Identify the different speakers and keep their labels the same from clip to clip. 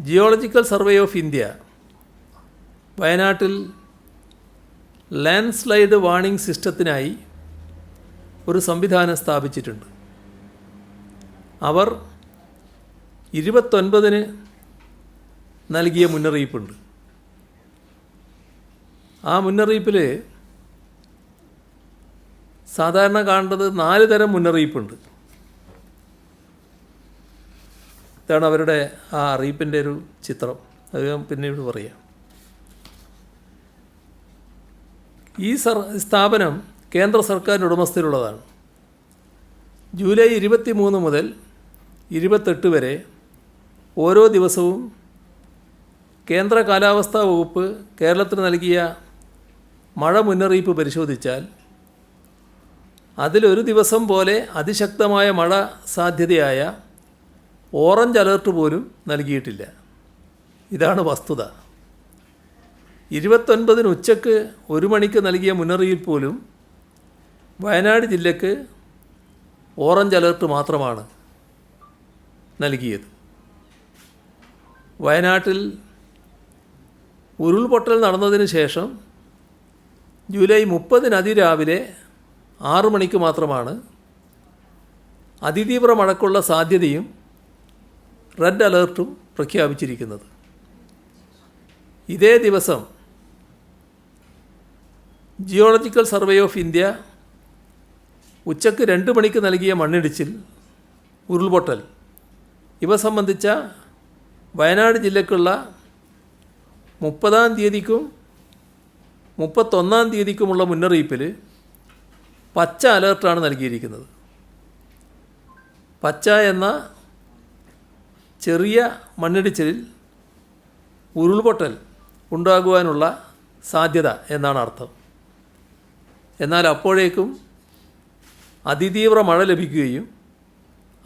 Speaker 1: Geological survey of India വയനാട്ടിൽ landslide warning സിസ്റ്റത്തിനായി ഒരു സംവിധാനം സ്ഥാപിച്ചിട്ടുണ്ട്. അവർ ഇരുപത്തൊൻപതിന് നൽകിയ മുന്നറിയിപ്പുണ്ട്. ആ മുന്നറിയിപ്പിൽ സാധാരണ കാണേണ്ടത് നാല് തരം മുന്നറിയിപ്പുണ്ട്. ഇതാണ് അവരുടെ ആ അറിയിപ്പിന്റെ ഒരു ചിത്രം. അത് ഞാൻ പിന്നീട് പറയാം. ഈ സർ സ്ഥാപനം കേന്ദ്ര സർക്കാരിന്റെ ഉടമസ്ഥയിലുള്ളതാണ്. ജൂലൈ ഇരുപത്തി മൂന്ന് മുതൽ ഇരുപത്തെട്ട് വരെ ഓരോ ദിവസവും കേന്ദ്ര കാലാവസ്ഥാ വകുപ്പ് കേരളത്തിന് നൽകിയ മഴ മുന്നറിയിപ്പ് പരിശോധിച്ചാൽ അതിലൊരു ദിവസം പോലെ അതിശക്തമായ മഴ സാധ്യതയായ ഓറഞ്ച് അലേർട്ട് പോലും നൽകിയിട്ടില്ല. ഇതാണ് വസ്തുത. ഇരുപത്തൊൻപതിന് ഉച്ചയ്ക്ക് ഒരു മണിക്ക് നൽകിയ മുന്നറിയിപ്പ് പോലും വയനാട് ജില്ലയ്ക്ക് ഓറഞ്ച് അലേർട്ട് മാത്രമാണ് നൽകിയത്. വയനാട്ടിൽ ഉരുൾപൊട്ടൽ നടന്നതിന് ശേഷം ജൂലൈ മുപ്പതിന് അതിരാവിലെ ആറു മണിക്ക് മാത്രമാണ് അതിതീവ്ര മഴക്കുള്ള സാധ്യതയും റെഡ് അലേർട്ടും പ്രഖ്യാപിച്ചിരിക്കുന്നത്. ഇതേ ദിവസം ജിയോളജിക്കൽ സർവേ ഓഫ് ഇന്ത്യ ഉച്ചയ്ക്ക് രണ്ട് മണിക്ക് നൽകിയ മണ്ണിടിച്ചിൽ ഉരുൾപൊട്ടൽ ഇവ സംബന്ധിച്ച വയനാട് ജില്ലക്കുള്ള മുപ്പതാം തീയതിക്കും മുപ്പത്തൊന്നാം തീയതിക്കുമുള്ള മുന്നറിയിപ്പിൽ പച്ച അലേർട്ടാണ് നൽകിയിരിക്കുന്നത്. പച്ച എന്ന ചെറിയ മണ്ണിടിച്ചിലിൽ ഉരുൾപൊട്ടൽ ഉണ്ടാകുവാനുള്ള സാധ്യത എന്നാണ് അർത്ഥം. എന്നാൽ അപ്പോഴേക്കും അതിതീവ്ര മഴ ലഭിക്കുകയും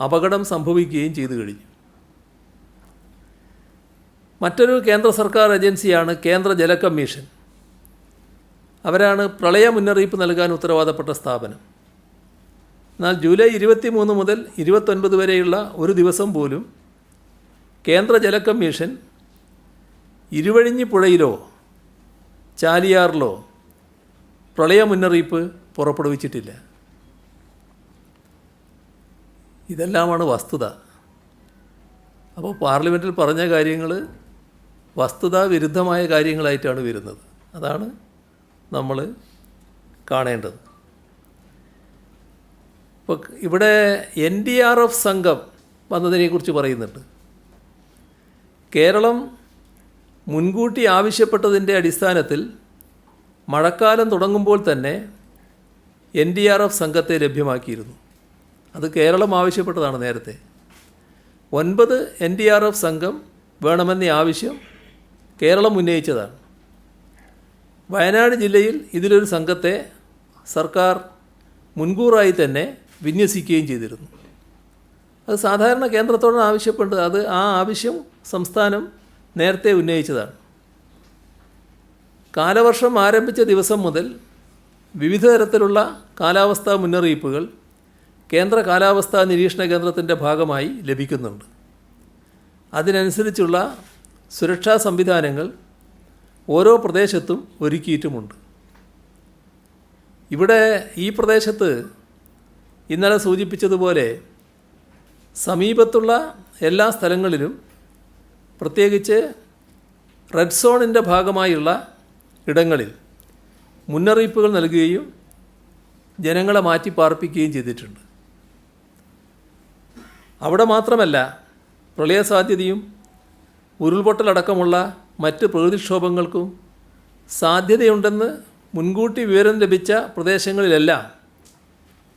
Speaker 1: അപകടം സംഭവിക്കുകയും ചെയ്തു കഴിഞ്ഞു. മറ്റൊരു കേന്ദ്ര സർക്കാർ ഏജൻസിയാണ് കേന്ദ്ര ജല കമ്മീഷൻ. അവരാണ് പ്രളയ മുന്നറിയിപ്പ് നൽകാൻ ഉത്തരവാദപ്പെട്ട സ്ഥാപനം. എന്നാൽ ജൂലൈ ഇരുപത്തി മൂന്ന് മുതൽ ഇരുപത്തൊൻപത് വരെയുള്ള ഒരു ദിവസം പോലും കേന്ദ്ര ജല കമ്മീഷൻ ഇരുവഴിഞ്ഞി പുഴയിലോ ചാലിയാറിലോ പ്രളയ മുന്നറിയിപ്പ് പുറപ്പെടുവിച്ചിട്ടില്ല. ഇതെല്ലാമാണ് വസ്തുത. അപ്പോൾ പാർലമെന്റിൽ പറഞ്ഞ കാര്യങ്ങൾ വസ്തുതാ വിരുദ്ധമായ കാര്യങ്ങളായിട്ടാണ് വരുന്നത്. അതാണ് നമ്മൾ കാണേണ്ടത്. ഇപ്പോൾ ഇവിടെ എൻ ഡി ആർ എഫ് സംഘം വന്നതിനെക്കുറിച്ച് പറയുന്നുണ്ട്. കേരളം മുൻകൂട്ടി ആവശ്യപ്പെട്ടതിന്റെ അടിസ്ഥാനത്തിൽ മഴക്കാലം തുടങ്ങുമ്പോൾ തന്നെ എൻ ഡി ആർ എഫ് സംഘത്തെ ലഭ്യമാക്കിയിരുന്നു. അത് കേരളം ആവശ്യപ്പെട്ടതാണ് നേരത്തെ. ഒൻപത് എൻ ഡി ആർ എഫ് സംഘം വേണമെന്ന ആവശ്യം കേരളം ഉന്നയിച്ചതാണ്. വയനാട് ജില്ലയിൽ ഇതിലൊരു സംഘത്തെ സർക്കാർ മുൻകൂറായി തന്നെ വിന്യസിക്കുകയും ചെയ്തിരുന്നു. അത് സാധാരണ കേന്ദ്രത്തോട് ആവശ്യപ്പെട്ട് അത് ആ ആവശ്യം സംസ്ഥാനം നേരത്തെ ഉന്നയിച്ചതാണ്. കാലവർഷം ആരംഭിച്ച ദിവസം മുതൽ വിവിധ തരത്തിലുള്ള കാലാവസ്ഥാ മുന്നറിയിപ്പുകൾ കേന്ദ്ര കാലാവസ്ഥാ നിരീക്ഷണ കേന്ദ്രത്തിന്റെ ഭാഗമായി ലഭിക്കുന്നുണ്ട്. അതിനനുസരിച്ചുള്ള സുരക്ഷാ സംവിധാനങ്ങൾ ഓരോ പ്രദേശത്തും ഒരുക്കിയിട്ടുമുണ്ട്. ഇവിടെ ഈ പ്രദേശത്ത് ഇന്നലെ സൂചിപ്പിച്ചതുപോലെ സമീപത്തുള്ള എല്ലാ സ്ഥലങ്ങളിലും പ്രത്യേകിച്ച് റെഡ് സോണിന്റെ ഭാഗമായുള്ള ഇടങ്ങളിൽ മുന്നറിയിപ്പുകൾ നൽകുകയും ജനങ്ങളെ മാറ്റിപ്പാർപ്പിക്കുകയും ചെയ്തിട്ടുണ്ട്. അവിടെ മാത്രമല്ല പ്രളയ സാധ്യതയും ഉരുൾപൊട്ടലടക്കമുള്ള മറ്റ് പ്രകൃതിക്ഷോഭങ്ങൾക്കും സാധ്യതയുണ്ടെന്ന് മുൻകൂട്ടി വിവരം ലഭിച്ച പ്രദേശങ്ങളിലെല്ലാം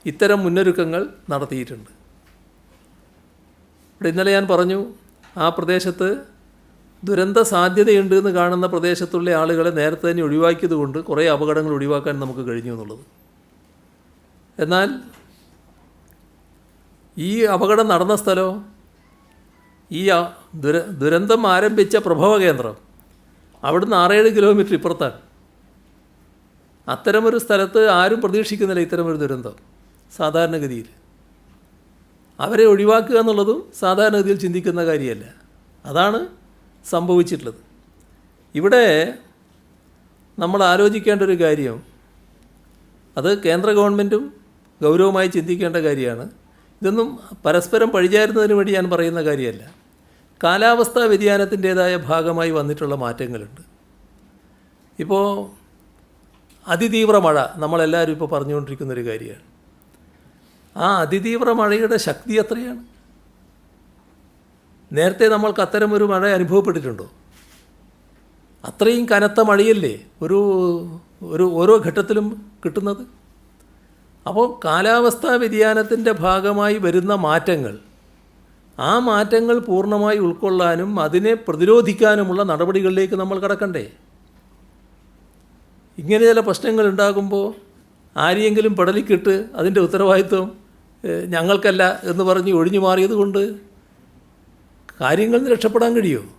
Speaker 1: ഇത്തരം മുന്നൊരുക്കങ്ങൾ നടത്തിയിട്ടുണ്ട്. ഇവിടെ ഇന്നലെ ഞാൻ പറഞ്ഞു ആ പ്രദേശത്ത് ദുരന്ത സാധ്യതയുണ്ട് എന്ന് കാണുന്ന പ്രദേശത്തുള്ള ആളുകളെ നേരത്തെ തന്നെ ഒഴിവാക്കിയതുകൊണ്ട് കുറേ അപകടങ്ങൾ ഒഴിവാക്കാൻ നമുക്ക് കഴിഞ്ഞു എന്നുള്ളത്. എന്നാൽ ഈ അപകടം നടന്ന സ്ഥലമോ ഈ ദുര ദുരന്തം ആരംഭിച്ച പ്രഭവ കേന്ദ്രം അവിടുന്ന് ആറേഴ് കിലോമീറ്റർ ഇപ്പുറത്താണ്. അത്തരമൊരു സ്ഥലത്ത് ആരും പ്രതീക്ഷിക്കുന്നില്ല ഇത്തരമൊരു ദുരന്തം സാധാരണഗതിയിൽ. അവരെ ഒഴിവാക്കുക എന്നുള്ളതും സാധാരണഗതിയിൽ ചിന്തിക്കുന്ന കാര്യമല്ല. അതാണ് സംഭവിച്ചിട്ടുള്ളത്. ഇവിടെ നമ്മൾ ആലോചിക്കേണ്ട ഒരു കാര്യം അത് കേന്ദ്ര ഗവൺമെന്റും ഗൗരവമായി ചിന്തിക്കേണ്ട കാര്യമാണ്. ഇതൊന്നും പരസ്പരം പഴിചാരുന്നതിന് വേണ്ടി ഞാൻ പറയുന്ന കാര്യമല്ല. കാലാവസ്ഥാ വ്യതിയാനത്തിന്റേതായ ഭാഗമായി വന്നിട്ടുള്ള മാറ്റങ്ങളുണ്ട്. ഇപ്പോൾ അതിതീവ്ര മഴ നമ്മളെല്ലാവരും ഇപ്പോൾ പറഞ്ഞുകൊണ്ടിരിക്കുന്നൊരു കാര്യമാണ്. ആ അതിതീവ്ര മഴയുടെ ശക്തി എത്രയാണ് നേരത്തെ നമ്മൾക്ക് അത്തരമൊരു മഴ അനുഭവപ്പെട്ടിട്ടുണ്ടോ? അത്രയും കനത്ത മഴയല്ലേ ഒരു ഒരു ഓരോ ഘട്ടത്തിലും കിട്ടുന്നത്? അപ്പോൾ കാലാവസ്ഥാ വ്യതിയാനത്തിന്റെ ഭാഗമായി വരുന്ന മാറ്റങ്ങൾ ആ മാറ്റങ്ങൾ പൂർണമായി ഉൾക്കൊള്ളാനും അതിനെ പ്രതിരോധിക്കാനുമുള്ള നടപടികളിലേക്ക് നമ്മൾ കടക്കണ്ടേ? ഇങ്ങനെ ചില പ്രശ്നങ്ങൾ ഉണ്ടാകുമ്പോൾ ആരെയെങ്കിലും പടലിക്കിട്ട് അതിന്റെ ഉത്തരവാദിത്വം ഞങ്ങൾക്കല്ല എന്ന് പറഞ്ഞ് ഒഴിഞ്ഞു മാറിയത് കൊണ്ട് കാര്യങ്ങളിൽ രക്ഷപ്പെടാൻ കഴിയുമോ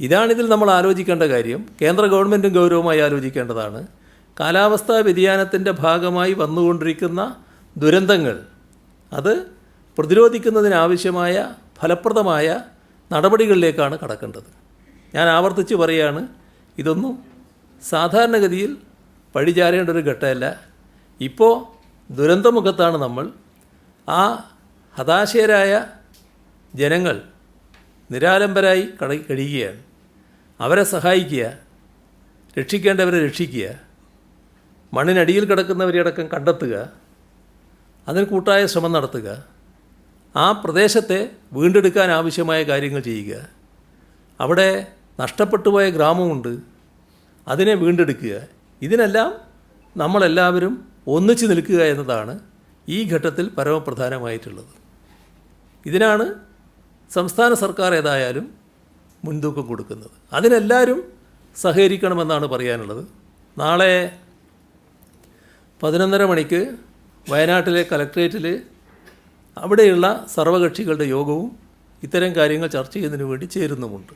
Speaker 1: ഇതാണിതിൽ നമ്മൾ ആലോചിക്കേണ്ട കാര്യം. കേന്ദ്ര ഗവൺമെന്റും ഗൗരവമായി ആലോചിക്കേണ്ടതാണ്. കാലാവസ്ഥാ വ്യതിയാനത്തിന്റെ ഭാഗമായി വന്നുകൊണ്ടിരിക്കുന്ന ദുരന്തങ്ങൾ അത് പ്രതിരോധിക്കുന്നതിനാവശ്യമായ ഫലപ്രദമായ നടപടികളിലേക്കാണ് കടക്കേണ്ടത്. ഞാൻ ആവർത്തിച്ച് പറയുകയാണ് ഇതൊന്നും സാധാരണഗതിയിൽ പഴിചാരേണ്ട ഒരു ഘട്ടമല്ല. ഇപ്പോൾ ദുരന്തമുഖത്താണ് നമ്മൾ. ആ ഹതാശയരായ ജനങ്ങൾ നിരാലംബരായി കട കഴിയുകയാണ്. അവരെ സഹായിക്കുക രക്ഷിക്കേണ്ടവരെ രക്ഷിക്കുക മണ്ണിനടിയിൽ കിടക്കുന്നവരെ അടക്കം കണ്ടെത്തുക അതിന് കൂട്ടായ ശ്രമം നടത്തുക ആ പ്രദേശത്തെ വീണ്ടെടുക്കാൻ ആവശ്യമായ കാര്യങ്ങൾ ചെയ്യുക. അവിടെ നഷ്ടപ്പെട്ടു പോയ ഗ്രാമമുണ്ട്. അതിനെ വീണ്ടെടുക്കുക. ഇതിനെല്ലാം നമ്മളെല്ലാവരും ഒന്നിച്ചു നിൽക്കുക എന്നതാണ് ഈ ഘട്ടത്തിൽ പരമപ്രധാനമായിട്ടുള്ളത്. ഇതിനാണ് സംസ്ഥാന സർക്കാർ ഏതായാലും മുൻതൂക്കം കൊടുക്കുന്നത്. അതിനെല്ലാവരും സഹകരിക്കണമെന്നാണ് പറയാനുള്ളത്. നാളെ പതിനൊന്നര മണിക്ക് വയനാട്ടിലെ കലക്ട്രേറ്റിൽ അവിടെയുള്ള സർവകക്ഷികളുടെ യോഗവും ഇത്തരം കാര്യങ്ങൾ ചർച്ച ചെയ്യുന്നതിന് വേണ്ടി ചേരുന്നുമുണ്ട്.